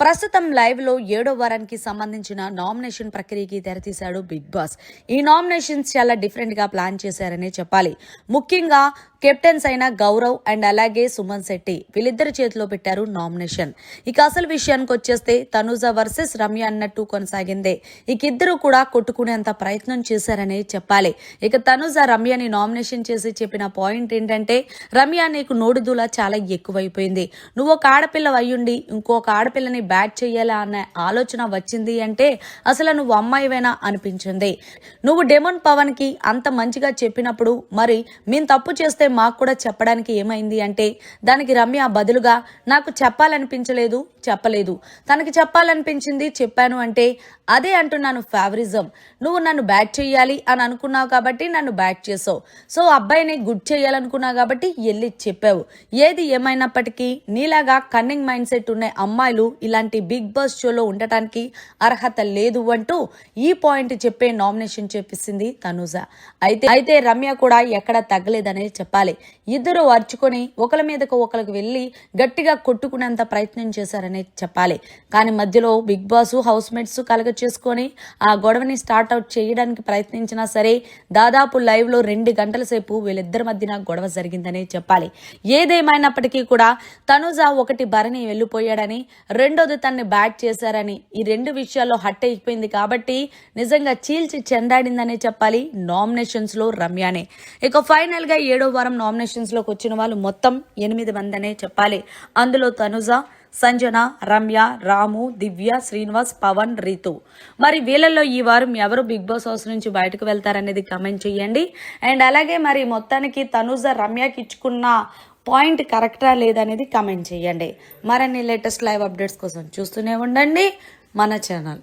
ప్రస్తుతం లైవ్లో ఏడో వారానికి సంబంధించిన నామినేషన్ ప్రక్రియకి తెరతీశాడు బిగ్ బాస్. ఈ నామినేషన్స్ చాలా డిఫరెంట్గా ప్లాన్ చేశారనే చెప్పాలి. ముఖ్యంగా కెప్టెన్స్ అయిన గౌరవ్ అండ్ అలాగే సుమన్ శెట్టి వీళ్ళిద్దరి చేతిలో పెట్టారు నామినేషన్. ఇక అసలు విషయానికి వచ్చేస్తే తనుజ వర్సెస్ రమ్య అన్నట్టు కొనసాగిందే. ఇక ఇద్దరు కూడా కొట్టుకునేంత ప్రయత్నం చేశారనే చెప్పాలి. ఇక తనుజ రమ్యని నామినేషన్ చేసి చెప్పిన పాయింట్ ఏంటంటే రమ్య నీకు నోడుదూల చాలా ఎక్కువైపోయింది. నువ్వు ఒక ఆడపిల్ల అయ్యుండి ఇంకొక ఆడపిల్లని బ్యాట్ చేయాలా అన్న ఆలోచన వచ్చింది అంటే అసలు నువ్వు అమ్మాయివేనా అనిపించింది. నువ్వు డెమోన్ పవన్కి అంత మంచిగా చెప్పినప్పుడు మరి మేము తప్పు చేస్తే మాకు కూడా చెప్పడానికి ఏమైంది అంటే దానికి రమ్య బదులుగా నాకు చెప్పాలనిపించలేదు చెప్పలేదు. తనకి చెప్పాలనిపించింది చెప్పాను అంటే అదే అంటున్నాను ఫేవరిజం. నువ్వు నన్ను బ్యాట్ చేయాలి అని అనుకున్నావు కాబట్టి నన్ను బ్యాట్ చేసావు. సో అబ్బాయిని గుడ్ చేయాలనుకున్నావు కాబట్టి వెళ్ళి చెప్పావు. ఏది ఏమైనప్పటికీ నీలాగా కన్నింగ్ మైండ్ సెట్ ఉన్న అమ్మాయిలు ఇలాంటి బిగ్ బాస్ షోలో ఉండటానికి అర్హత లేదు అంటూ ఈ పాయింట్ చెప్పే నామినేషన్ చేపిస్తుంది తనుజ. అయితే అయితే రమ్య కూడా ఎక్కడ తగ్గలేదనేది చెప్పాలి. ఇద్దరు అర్చుకొని ఒకరి మీదకు ఒకరికి వెళ్ళి గట్టిగా కొట్టుకునేంత ప్రయత్నం చేశారనే చెప్పాలి. కానీ మధ్యలో బిగ్ బాస్ హౌస్ మేట్స్ కలగ చేసుకొని ఆ గొడవని స్టార్ట్ అవుట్ చేయడానికి ప్రయత్నించినా సరే దాదాపు లైవ్లో రెండు గంటల సేపు వీళ్ళిద్దరి మధ్యన గొడవ జరిగిందని చెప్పాలి. ఏదేమైనప్పటికీ కూడా తనుజ ఒకటి భరణి వెళ్ళిపోయాడని రెండోది తన్ని బ్యాట్ చేశారని ఈ రెండు విషయాల్లో హట్ అయిపోయింది కాబట్టి నిజంగా చీల్చి చెండాడిందనే చెప్పాలి నామినేషన్స్లో రమ్యానే. ఇక ఫైనల్గా ఏడో వారం ప్రకారం నామినేషన్స్లోకి వచ్చిన వాళ్ళు మొత్తం ఎనిమిది మంది అనే చెప్పాలి. అందులో తనుజ సంజన రమ్య రాము దివ్య శ్రీనివాస్ పవన్ రీతు. మరి వీళ్ళల్లో ఈ వారం ఎవరు బిగ్ బాస్ హౌస్ నుంచి బయటకు వెళ్తారనేది కమెంట్ చేయండి. అండ్ అలాగే మరి మొత్తానికి తనుజ రమ్యకి ఇచ్చుకున్న పాయింట్ కరెక్టా లేదనేది కమెంట్ చేయండి. మరిన్ని లేటెస్ట్ లైవ్ అప్డేట్స్ కోసం చూస్తూనే ఉండండి. మన ఛానల్